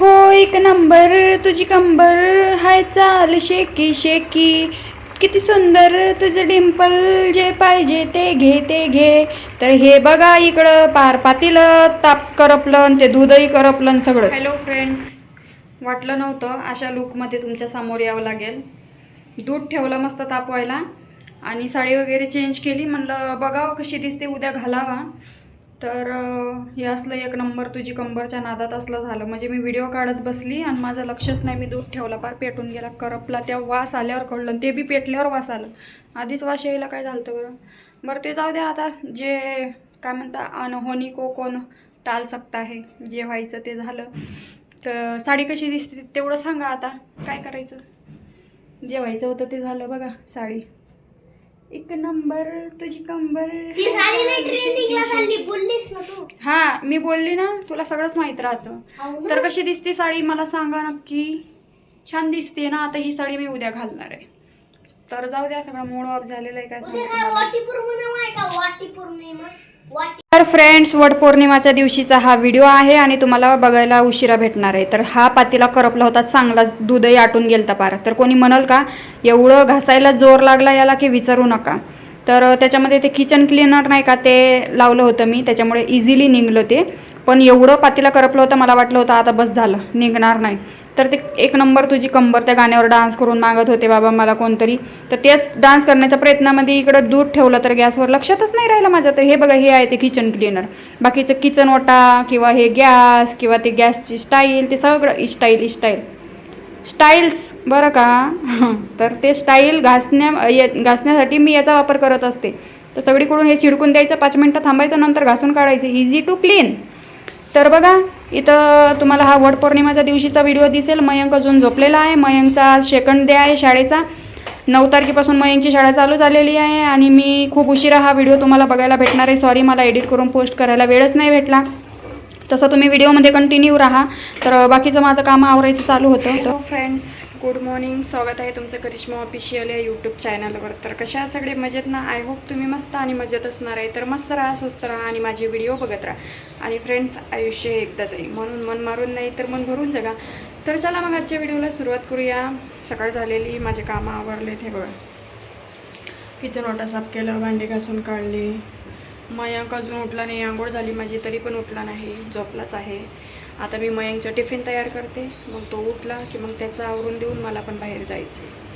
हो एक नंबर तुझी कंबर हाय चाल शेकी शेकी. किती सुंदर तुझं डिंपल जे पाहिजे ते घे ते घे. तर हे बघा इकडं पार पातीलं ताप करपलं ते दूधही करपलं सगळं हॅलो फ्रेंड्स वाटलं नव्हतं अशा लुकमध्ये तुमच्यासमोर यावं लागेल. दूध ठेवलं मस्त तापवायला. आणि साडी वगैरे चेंज केली म्हणलं बघावं कशी दिसते उद्या घालावा. तर हे असलं एक नंबर तुझी कंबरच्या नादात असलं झालं. म्हणजे मी व्हिडिओ काढत बसली आणि माझं लक्षच नाही मी दूध ठेवला पार पेटून गेला करपला. त्या वास आल्यावर कळलं ते बी पेटल्यावर वास आलं. आधीच वास यायला काय झालं तर बरं? बरं ते जाऊ द्या आता. जे काय म्हणता अनहोनी को कोण टाल सकता आहे जे व्हायचं ते झालं. तर साडी कशी दिसते तेवढं सांगा आता. काय करायचं? जे व्हायचं होतं ते झालं बघा साडी. एक नंबर तुझी कंबर. ही साडी लई ट्रेंडिंगला चालली बोललीस ना तू. हा मी बोलली ना तुला सगळंच माहीत राहतं. हो? तर कशी दिसते साडी मला सांगा नक्की. छान दिसते ना आता ही साडी मी उद्या घालणार आहे. तर जाऊ द्या सगळं मूड ऑफ झालेला आहे काय वाटी तर फ्रेंड्स वटपौर्णिमाच्या दिवशीचा हा व्हिडिओ आहे आणि तुम्हाला बघायला उशिरा भेटणार आहे. तर हा पातीला करपला होता चांगलाच दूधही आटून गेलता पार. तर कोणी म्हणाल का एवढं घासायला जोर लागला याला की विचारू नका. तर त्याच्यामध्ये ते किचन क्लिनर नाही का ते लावलं होतं मी. त्याच्यामुळे इझिली निघलं ते. पण एवढं पातीला करपलं होतं मला वाटलं होतं आता बस झालं निघणार नाही. तर ते एक नंबर तुझी कंबर त्या गाण्यावर डान्स करून मागत होते बाबा मला कोणतरी. तर तेच डान्स करण्याच्या प्रयत्नामध्ये इकडं दूध ठेवलं तर गॅसवर लक्षातच नाही राहिलं माझं तर हे बघा हे आहे ते किचन क्लिनर बाकीचं किचन ओटा किंवा हे गॅस किंवा ते गॅसची स्टाईल ते सगळं इस्टाईल इस्टाईल स्टाईल्स बरं का? तर ते स्टाईल घासण्या ये- घासण्यासाठी मी याचा वापर करत असते. तर सगळीकडून हे चिडकून द्यायचं पाच मिनटं थांबायचं नंतर घासून काढायचं. इझी टू क्लीन तर बघा इथं तुम्हाला हा वटपौर्णिमाच्या दिवशीचा व्हिडिओ दिसेल. मयंक अजून झोपलेला आहे. मयंकचा आज सेकंड डे आहे शाळेचा. नऊ तारखेपासून मयंकची शाळा चालू झालेली आहे आणि मी खूप उशिरा हा व्हिडिओ तुम्हाला बघायला भेटणार आहे. सॉरी मला एडिट करून पोस्ट करायला वेळच नाही भेटला. तसं तुम्ही व्हिडिओमध्ये कंटिन्यू राहा. तर बाकीचं माझं काम आवरायचं चालू होतं. तर फ्रेंड्स गुड मॉर्निंग स्वागत आहे तुमचं करिश्मा ऑफिशियल या यूट्यूब चॅनलवर तर कशा सगळे? मजेत ना? आय होप तुम्ही मस्त आणि मजेत असणार आहे. तर मस्त राहा स्वस्त राहा आणि माझे व्हिडिओ बघत राहा. आणि फ्रेंड्स आयुष्य एकदाच आहे. म्हणून मन मारून नाही तर मन भरून जगा. तर चला मग आजच्या व्हिडिओला सुरुवात करूया. सकाळ झालेली माझे कामं आवरलेत हे बघा. किचन ओटा साफ केलं भांडी घासून काढली. मयंक अजून उठला नाही. आंघोळ झाली माझी तरी पण उठला नाही. झोपलाच आहे. आता मी मयंकचा टिफिन तयार करते. मग तो उठला की मग त्याचं आवरून देऊन मला पण बाहेर जायचं आहे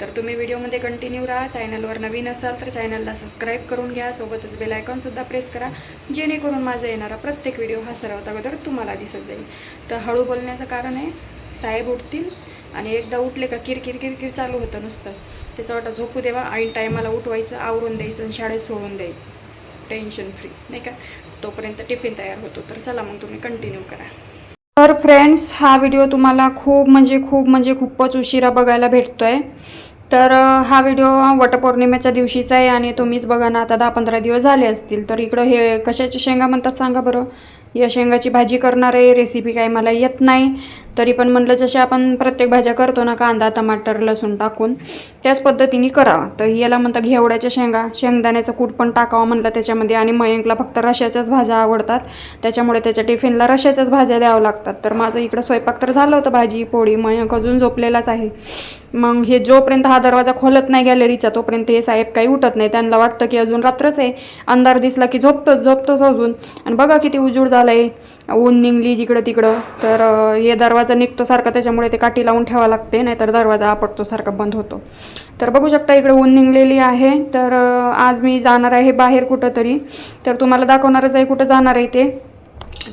तर तुम्ही व्हिडिओमध्ये कंटिन्यू राहा. चॅनलवर नवीन असाल तर चॅनलला सबस्क्राईब करून घ्या. सोबतच बेल आयकॉनसुद्धा प्रेस करा. जेणेकरून माझा येणारा प्रत्येक व्हिडिओ हा सर्वात अगोदर तुम्हाला दिसत जाईल. तर हळू बोलण्याचं कारण आहे साहेब उठतील आणि एकदा उठले का किरकिर किरकिर चालू होतं नुसतं. त्याचा वाटा झोपू देवा. ऐन टायमाला उठवायचं आवरून द्यायचं आणि शाळेत सोडून द्यायचं. टेन्शन फ्री नाही का? तोपर्यंत टिफिन तयार होतो. तर चला मग तुम्ही कंटिन्यू करा. तर फ्रेंड्स हा व्हिडिओ तुम्हाला खूप म्हणजे खूप म्हणजे खूपच उशिरा बघायला भेटतो आहे तर हा व्हिडिओ वटपौर्णिमेच्या दिवशीचा आहे आणि तुम्हीच बघा ना आता दहा पंधरा दिवस झाले असतील. तर इकडं हे कशाच्या शेंगा म्हणतात सांगा बरं? या शेंगाची भाजी करणार आहे रेसिपी काय? मला येत नाही. तरी पण म्हणलं जसे आपण प्रत्येक भाज्या करतो ना कांदा टमाटर लसूण टाकून त्याच पद्धतीने करावा. तर याला म्हणतात घेवड्याच्या शेंगा. शेंगदाण्याचं कूट पण टाकावं म्हणलं त्याच्यामध्ये. आणि मयंकला फक्त रशाच्याच भाज्या आवडतात. त्याच्यामुळे त्याच्या टिफिनला रशाच्याच भाज्या द्यावं लागतात. तर माझं इकडं स्वयंपाक तर झालं होतं भाजी पोळी मयंक अजून झोपलेलाच आहे. मग हे जोपर्यंत हा दरवाजा खोलत नाही गॅलरीचा तोपर्यंत हे साहेब काही उठत नाही. त्यांना वाटतं की अजून रात्रच आहे. अंधार दिसला की झोपतोच झोपतोच अजून. आणि बघा किती उजूड झालं आहे ऊन निघली जिकडं तिकडं तर हे दरवाजा निघतो सारखा त्याच्यामुळे ते काठी लावून ठेवा लागते नाहीतर दरवाजा आपटतो सारखा बंद होतो. तर बघू शकता इकडे ऊन निघलेली आहे तर आज मी जाणार आहे बाहेर कुठं तरी तर तुम्हाला दाखवणारच आहे कुठं जाणार आहे ते.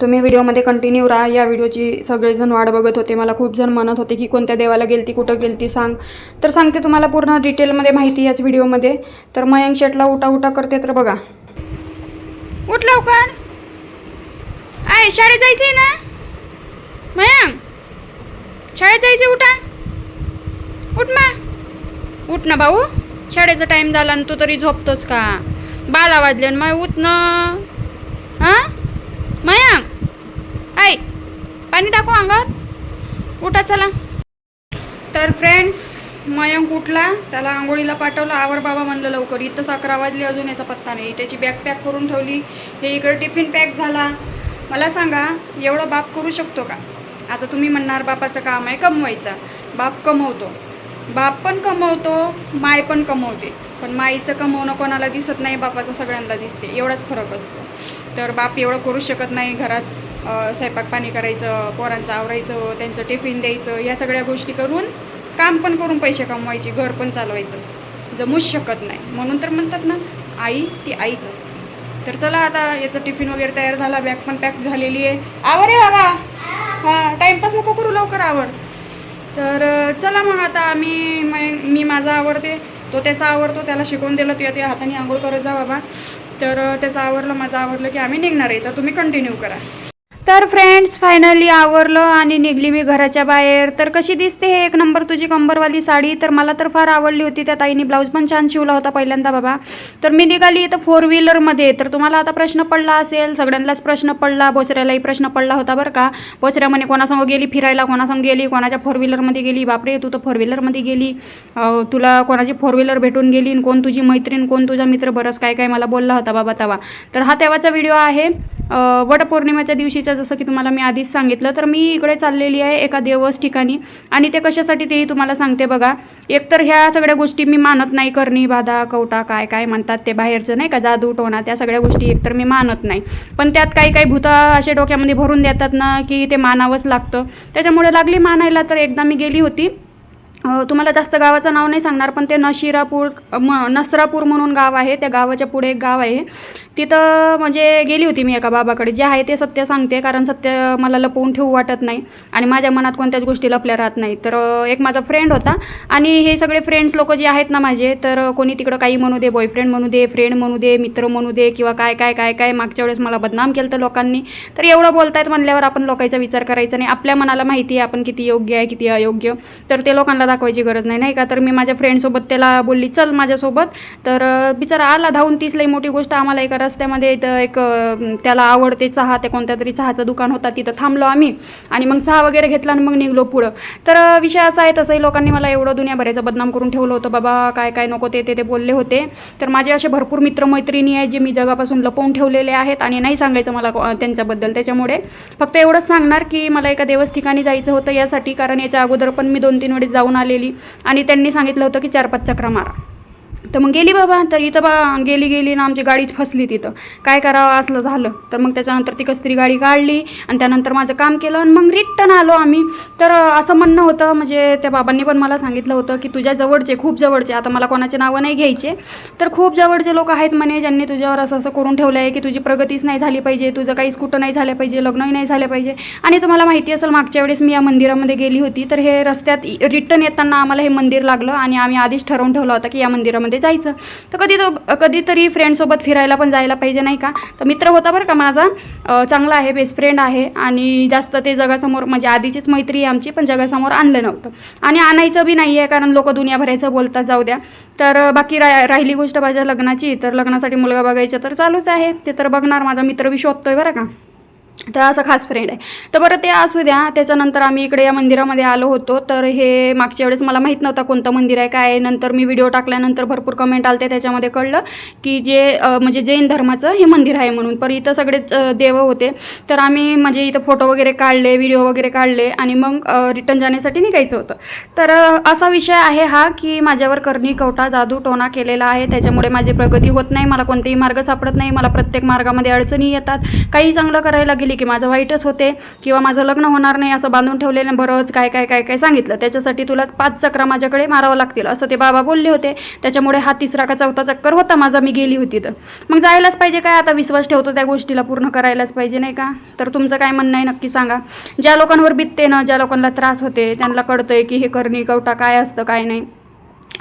तुम्ही व्हिडिओमध्ये कंटिन्यू राहा. या व्हिडिओची सगळेजण वाट बघत होते. मला खूप जण म्हणत होते की कोणत्या देवाला गेलती कुठं गेलती सांग. तर सांगते तुम्हाला पूर्ण डिटेलमध्ये माहिती याच व्हिडिओमध्ये. तर मयंक शेटला उठा उठा करते तर बघा. उठ लवकर! आहे शाळेत जायचंय ना? मयंक शाळेत जायचंय उठा. उठ ना. उठ ना भाऊ. शाळेचा टाईम झाला आणि तू तरी झोपतोस का? बाला वाजले आणि मग उठ ना. हां? मयंक ऐ पाणी टाकू अंगात उठा चला. तर फ्रेंड्स मयंक उठला. त्याला आंघोळीला पाठवलं. आवर बाबा म्हणलं लवकर. इथंच अकरा वाजले अजून याचा पत्ता नाही. त्याची बॅग पॅक करून ठेवली. हे इकडे टिफिन पॅक झाला. मला सांगा एवढं बाप करू शकतो का? आता तुम्ही म्हणणार बापाचं काम आहे कमवायचा. बाप कमवतो. बाप पण कमवतो माय पण कमवते. पण माईचं कमवणं कोणाला दिसत नाही बापाचं सगळ्यांना दिसते. एवढाच फरक असतो. तर बाप एवढं करू शकत नाही घरात स्वयंपाक पाणी करायचं पोरांचं आवरायचं त्यांचं टिफिन द्यायचं या सगळ्या गोष्टी करून काम पण करून पैसे कमवायचे घर पण चालवायचं. जमूच शकत नाही. म्हणून तर म्हणतात ना आई ती आईच असते. तर चला आता याचं टिफिन वगैरे तयार झाला बॅग पण पॅक झालेली आहे. आवर आहे बाबा. हां टाईमपास नको करू लवकर आवर. तर चला मग आता आम्ही मी माझा आवडते तो त्याचा आवडतो त्याला शिकवून दिलं ते त्या हाताने आंघोळ करत जा बाबा. तर त्याचं आवरलं माझं आवडलं की आम्ही निघणार आहे. तर तुम्ही कंटिन्यू करा. तर फ्रेंड्स फायनली आवरलं आणि निघली मी घराच्या बाहेर. तर कशी दिसते हे एक नंबर तुझी कंबरवाली साडी? तर मला तर फार आवडली होती. त्या ताईने ब्लाऊज पण छान शिवला होता पहिल्यांदा बाबा. तर मी निघाली इथं फोर व्हीलरमध्ये तर तुम्हाला आता प्रश्न पडला असेल सगळ्यांनाच प्रश्न पडला बोचऱ्यालाही प्रश्न पडला होता बरं का. बोचऱ्या म्हणे कोणासंग गेली फिरायला? कोणासंग गेली? कोणाच्या फोर व्हीलरमध्ये गेली? बापरे तू तर फोर व्हीलरमध्ये गेली. तुला कोणाची फोर व्हीलर भेटून गेली? कोण तुझी मैत्रीण कोण तुझा मित्र? बरंच काय काय मला बोलला होता बाबा तवा. तर हा तेव्हाचा व्हिडिओ आहे. वटपौर्णिमेच्या दिवशीचा जसं की तुम्हाला मी आधीच सांगितलं तर मी इकडे चाललेली आहे एका देवस ठिकाणी आणि ते कशासाठी तेही तुम्हाला सांगते बघा. एकतर ह्या सगळ्या गोष्टी मी मानत नाही करणी बाधा कवटा काय काय म्हणतात ते बाहेरचं नाही का जादू टोना त्या सगळ्या गोष्टी एकतर मी मानत नाही. पण त्यात काही काही भूता असे डोक्यामध्ये भरून देतात ना की ते मानावंच लागतं. त्याच्यामुळे लागली मानायला तर एकदा मी गेली होती. तुम्हाला जास्त गावाचं नाव नाही सांगणार पण ते नशिरापूर म नसरापूर म्हणून गाव आहे त्या गावाच्या पुढे एक गाव आहे. तिथं म्हणजे गेली होती मी एका बाबाकडे जे आहे ते सत्य सांगते कारण सत्य मला लपवून ठेवू वाटत नाही. आणि माझ्या मनात कोणत्याच गोष्टी लपल्या राहत नाही तर एक माझा फ्रेंड होता. आणि हे सगळे फ्रेंड्स लोक जे आहेत ना माझे तर कोणी तिकडं काही म्हणू दे बॉयफ्रेंड म्हणू दे फ्रेंड म्हणू दे मित्र म्हणू दे किंवा काय काय काय काय मागच्या वेळेस मला बदनाम केलं तर लोकांनी. तर एवढं बोलतायत म्हणल्यावर आपण लोकांचा विचार करायचा नाही. आपल्या मनाला माहिती आहे आपण किती योग्य आहे किती अयोग्य. तर ते लोकांना दाखवायची गरज नाही. नाही का? तर मी माझ्या फ्रेंडसोबत त्याला बोलली चल माझ्यासोबत. तर बिचारा आला धावून. तीच लई मोठी गोष्ट आम्हाला एका रस्त्यामध्ये इथं एक त्याला आवडते चहा ते कोणत्या तरी चहाचं दुकान होता तिथं थांबलो आम्ही. आणि मग चहा वगैरे घेतला आणि मग निघलो पुढं. तर विषय असा आहे तसंही लोकांनी मला एवढं दुनियाभराचं बदनाम करून ठेवलं होतं. बाबा काय काय नको ते ते ते बोलले होते. तर माझे असे भरपूर मित्रमैत्रिणी आहेत जे मी जगापासून लपवून ठेवलेले आहेत आणि नाही सांगायचं मला त्यांच्याबद्दल. त्याच्यामुळे फक्त एवढंच सांगणार की मला एका देवस्थिकाणी जायचं होतं यासाठी कारण याच्या अगोदर पण मी दोन तीन वेळेस जाऊन आलेली आणि त्यांनी सांगितलं होतं की चार पाच चक्रा मारा. तर मग गेली बाबा तर इथं बा गेली गेली ना आमची गाडीच फसली तिथं. काय करावं असलं झालं. तर मग त्याच्यानंतर ती कसतरी गाडी काढली आणि त्यानंतर माझं काम केलं आणि मग रिटर्न आलो आम्ही. तर असं म्हणणं होतं म्हणजे त्या बाबांनी पण मला सांगितलं होतं की तुझ्या जवळचे खूप जवळचे आता मला कोणाचे नावं नाही घ्यायचे तर खूप जवळचे लोक आहेत म्हणे ज्यांनी तुझ्यावर असं असं करून ठेवलं आहे की तुझी प्रगतीच नाही झाली पाहिजे तुझं काहीच कुठं नाही झालं पाहिजे लग्नही नाही झालं पाहिजे. आणि तुम्हाला माहिती असेल मागच्या वेळेस मी या मंदिरामध्ये गेली होती तर हे रस्त्यात रिटर्न येताना आम्हाला हे मंदिर लागलं आणि आम्ही आधीच ठरवून ठेवलं होतं की या मंदिरामध्ये जायचं. तर कधी तो कधीतरी फ्रेंडसोबत फिरायला पण जायला पाहिजे नाही का? तर मित्र होता बरं का माझा. चांगला आहे बेस्ट फ्रेंड आहे. आणि जास्त ते जगासमोर म्हणजे आधीचीच मैत्री आहे आमची पण जगासमोर आणलं नव्हतं. आणि आणायचं बी नाही आहे कारण लोक दुनियाभरायचं बोलतात जाऊ द्या. तर बाकी रा राहिली गोष्ट माझ्या लग्नाची तर लग्नासाठी मुलगा बघायचा तर चालूच आहे. ते तर बघणार माझा मित्र बी शोधतोय बरं का. तर असं खास फ्रेंड आहे. तर बरं ते असू द्या. त्याच्यानंतर आम्ही इकडे या मंदिरामध्ये आलो होतो. तर हे मागच्या वेळेस मला माहीत नव्हतं कोणतं मंदिर आहे काय नंतर मी व्हिडिओ टाकल्यानंतर भरपूर कमेंट आलते. त्याच्यामध्ये कळलं की जे म्हणजे जैन धर्माचं हे मंदिर आहे म्हणून. पर इथं सगळेच देव होते. तर आम्ही म्हणजे इथं फोटो वगैरे काढले व्हिडिओ वगैरे काढले आणि मग रिटर्न जाण्यासाठी निघायचं होतं. तर असा विषय आहे हा की माझ्यावर करणी कवटा जादू टोना केलेला आहे. त्याच्यामुळे माझी प्रगती होत नाही. मला कोणतेही मार्ग सापडत नाही. मला प्रत्येक मार्गामध्ये अडचणी येतात. काही चांगलं करायला गेली की माझं वाईटच होते किंवा माझं लग्न होणार नाही असं बांधून ठेवलेलं बरंच काय काय काय काय सांगितलं. त्याच्यासाठी तुला पाच चक्रा माझ्याकडे मारावं लागतील असं ते बाबा बोलले होते. त्याच्यामुळे हा तिसरा का चौथा चक्कर होता माझा मी गेली होती तर. मग जायलाच पाहिजे काय? आता विश्वास ठेवतो त्या गोष्टीला पूर्ण करायलाच पाहिजे नाही का? तर तुमचं काय म्हणणं आहे नक्की सांगा. ज्या लोकांवर बितते ना ज्या लोकांना त्रास होते त्यांना कळतंय की हे करणी कवटा काय असतं काय नाही.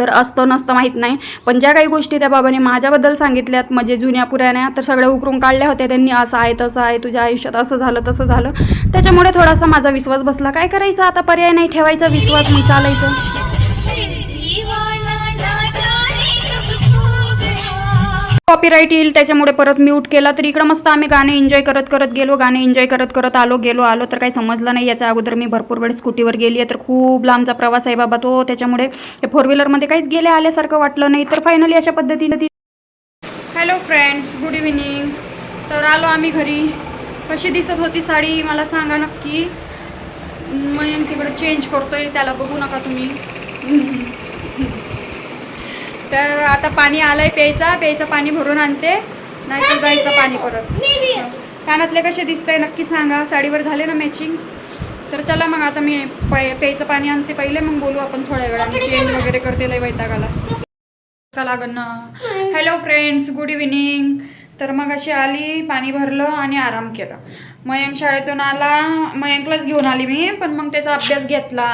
तर असतं नसतं माहीत नाही. पण ज्या काही गोष्टी त्या बाबाने माझ्याबद्दल सांगितल्यात म्हणजे जुन्या पुराण्या तर सगळ्या उकरून काढल्या होत्या. त्यांनी असं आहे तसं आहे तुझ्या आयुष्यात असं झालं तसं झालं. त्याच्यामुळे थोडासा माझा विश्वास बसला. काय करायचा? आता पर्याय नाही ठेवायचा विश्वास. मग चालायचं. कॉपीराईट येईल त्याच्यामुळे परत म्यूट केला. तर इकडं मस्त आम्ही गाणे एन्जॉय करत करत गेलो गाणे एन्जॉय करत करत आलो गेलो आलो. तर काही समजलं नाही याच्या अगोदर मी भरपूर वेळ स्कूटीवर गेली आहे. तर खूप लांबचा प्रवास आहे बाबा तो. त्याच्यामुळे फोर व्हीलरमध्ये काहीच गेले आल्यासारखं वाटलं नाही. तर फायनली अशा पद्धतीनं ती हॅलो फ्रेंड्स गुड इव्हिनिंग तर आलो आम्ही घरी. कशी दिसत होती साडी मला सांगा नक्की. मयंक तिकडे चेंज करतोय त्याला बघू नका तुम्ही. तर आता पाणी आलंय प्यायचा. प्यायचं पाणी भरून आणते. नाही तर जायचं पाणी परत. कानातले कसे दिसतंय नक्की सांगा. साडीवर झाले ना मॅचिंग तर चला मग आता मी प्यायचं पाणी आणते पहिले. मग बोलू आपण थोड्या वेळाने. चेंज वगैरे करते लय वैतागाला. का लागन ना? हॅलो फ्रेंड्स गुड इव्हिनिंग तर मग अशी आली पाणी भरलं आणि आराम केला. मयंक शाळेतून आला. मयंकलाच घेऊन आली मी पण मग त्याचा अभ्यास घेतला.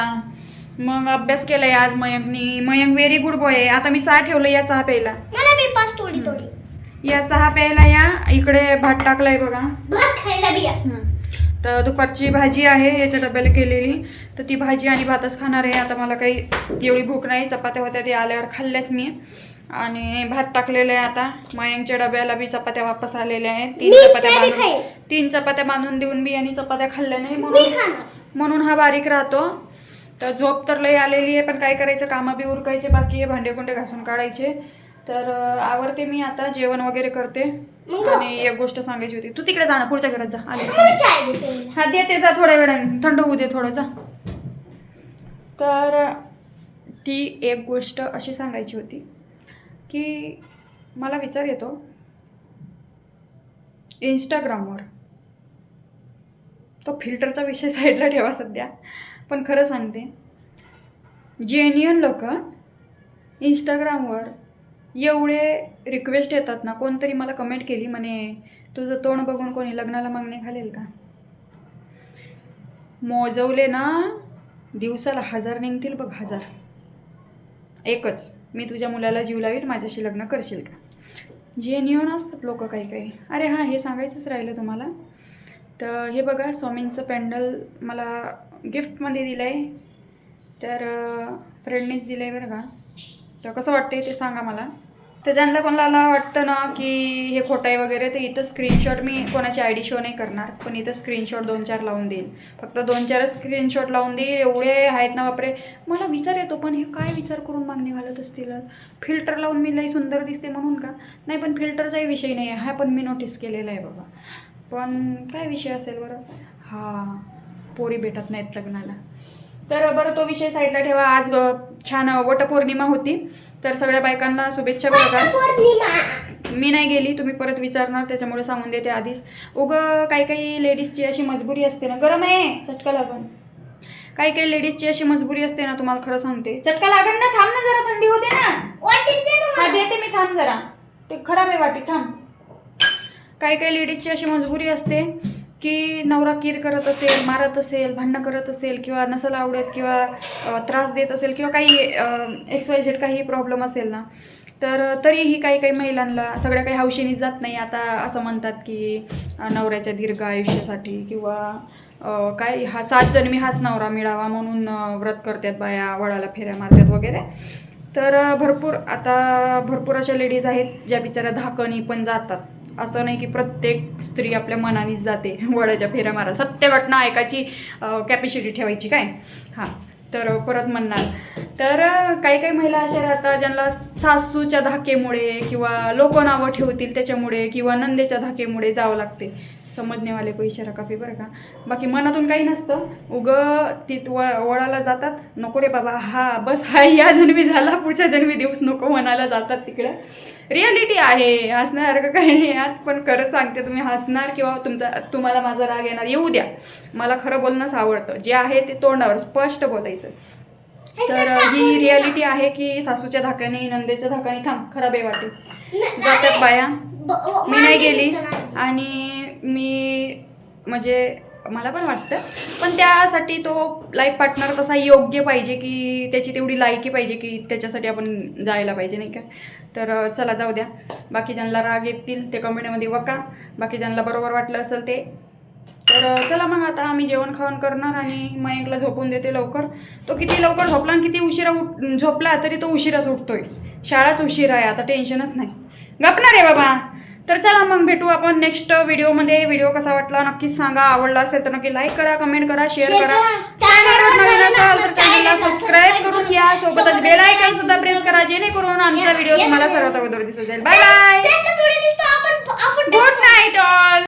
मग अभ्यास केलाय आज मयंकनी मयंक व्हेरी गुड बॉय आहे. आता मी चहा ठेवलं या चहा प्यायला. मला बी पाच थोडी थोडी या चहा प्यायला या. इकडे भात टाकलाय बघा. भात खायला बिया तर दुपारची भाजी आहे याच्या डब्याला केलेली. तर ती भाजी आणि भातच खाणार आहे. आता मला काही एवढी भूक नाही. चपात्या होत्या ते आल्यावर खाल्ल्याच मी. आणि भात टाकलेलं आहे आता. मयंकच्या डब्याला बी चपात्या वापस आलेल्या आहेत. तीन मी चपात्या बी बांधून. तीन चपात्या बांधून देऊन बी आणि चपात्या खाल्ल्या नाही मी म्हणून. खाणार. म्हणून हा बारीक राहतो. तर झोप तर लई आलेली आहे पण काय करायचं? कामं बी उरकायचे बाकी आहे भांडे कुंडे घासून काढायचे. तर अं, आवरते मी आता जेवण वगैरे करते. आणि एक गोष्ट सांगायची होती. तू तिकडे जा ना पुढच्या घरात जा. हा देते जा थोड्या वेळाने. थंड होऊ दे थोडं जा. तर ती एक गोष्ट अशी सांगायची होती की मला विचार येतो. इंस्टाग्रामवर तो फिल्टरचा विषय साईडला ठेवा सध्या. पण खरं सांगते जेन्युअन लोक इंस्टाग्रामवर एवढे रिक्वेस्ट येतात ना कोणतरी मला कमेंट केली म्हणे तुझं तोंड बघून कोणी लग्नाला मागणी घालेल का? मोजवले ना दिवसाला हजार निघतील बघ हजार. एकच मी तुझ्या मुलाला जीव लावील माझ्याशी लग्न करशील का? जेन्युअन असतात लोक काही काही. अरे हां हे सांगायचंच राहिलं तुम्हाला. तर हे बघा स्वामींचं पॅन्डल मला गिफ्टमध्ये दिलं आहे तर फ्रेंडनीच दिलं आहे बरं का. तर कसं वाटते ते सांगा मला. तर ज्यांना कोणाला वाटतं ना की हे खोटं आहे वगैरे तर इथं स्क्रीनशॉट मी कोणाची आय डी शो नाही करणार पण इथं स्क्रीनशॉट दोन चार लावून देईल फक्त दोन चारच स्क्रीनशॉट लावून देईल एवढे आहेत ना बापरे. मला विचार येतो पण हे काय विचार करून मागणी घालत असतील? फिल्टर लावून मी लई सुंदर दिसते म्हणून का? नाही पण फिल्टरचाही विषय नाही आहे. हा पण मी नोटीस केलेला आहे बाबा पण काय विषय असेल बरं? हां. पोरी भेटत नाहीत लग्नाला. तर बरं तो विषय साईडला ठेवा. आज छान वटपौर्णिमा होती. तर सगळ्या बायकांना शुभेच्छा पौर्णिमा मी नाही गेली तुम्ही परत विचारणार त्याच्यामुळे सांगून देते आधीच. उग काही काही लेडीजची अशी मजबुरी असते ना. गरम आहे! चटका लागून. काही काही लेडीजची अशी मजबुरी असते ना तुम्हाला खरं सांगते. चटका लागण ना थांब ना जरा थंडी होते ना. हा. देते मी थांब जरा. ते खराब आहे वाटी थांब. काही काही लेडीजची अशी मजबुरी असते. की नवरा कीर करत असेल मारत असेल भांडणं करत असेल किंवा नसल आवडत किंवा त्रास देत असेल किंवा काही एक्स वाय झेड काही प्रॉब्लेम असेल ना तर तरीही काही काही महिलांना सगळ्या काही हौशेनी जात नाही आता असं म्हणतात की नवऱ्याच्या दीर्घ आयुष्यासाठी किंवा काय हा सात जन्मी हाच नवरा मिळावा म्हणून व्रत करतात बाया वडाला फेऱ्या मारतात वगैरे. तर भरपूर आता भरपूर अशा लेडीज आहेत ज्या बिचाऱ्या धाकणी पण जातात. असं नाही की प्रत्येक स्त्री आपल्या मनानेच जाते वडाच्या फेऱ्या मारा सत्य घटना ऐकायची कॅपॅसिटी ठेवायची काय? हां तर परत म्हणणार. तर काही काही महिला अशा राहतात ज्यांना सासूच्या धाकेमुळे किंवा लोक नावं ठेवतील त्याच्यामुळे किंवा नंदेच्या धाकेमुळे जावं लागते. समजनेवाले को इशारा काफी बरं का? बाकी मनातून काही नसतं. उग ती व वळाला जातात. नको रे बाबा हा बस हा या जन्मी झाला पुढच्या जन्मी दिवस नको म्हणायला जातात तिकडं. रियालिटी आहे हसण्यासारखं काही नाही यात. पण खरं सांगते तुम्ही हसणार किंवा तुमचा तुम्हाला माझा राग येणार येऊ द्या. मला खरं बोलणंच आवडतं जे आहे ते तोंडावर स्पष्ट बोलायचं. तर ही रियालिटी आहे की सासूच्या धाकाने नंदेच्या धाकाने थांब खराब आहे वाटेल जातात बाया. मी नाही गेली. आणि मी म्हणजे मला पण वाटतं. पण त्यासाठी तो लाईफ पार्टनर तसा योग्य पाहिजे की त्याची तेवढी लायकी पाहिजे की त्याच्यासाठी आपण जायला पाहिजे नाही का? तर चला जाऊ द्या. बाकी ज्यांना राग येतील ते कमेंटमध्ये वका. बाकी ज्यांना बरोबर वाटलं असेल ते. तर चला मग आता आम्ही जेवण खावण करणार आणि मयंकला झोपून देते लवकर. तो किती लवकर झोपला आणि किती उशिरा उठ झोपला तरी तो उशिराच उठतोय. शाळाच उशिरा आहे आता टेन्शनच नाही. गपणार आहे बाबा. तर चला मग भेटू आपण नेक्स्ट व्हिडिओमध्ये व्हिडिओ कसा वाटला नक्कीच सांगा. आवडला असेल तर नक्की लाईक करा कमेंट करा शेअर करा. नवीन असाल तर चॅनलला सबस्क्राईब करून घ्या. सोबतच बेल आयकॉन सुद्धा प्रेस करा. जेणेकरून आमचा व्हिडिओ तुम्हाला सर्वात अगोदर दिसत जाईल. Bye bye good night all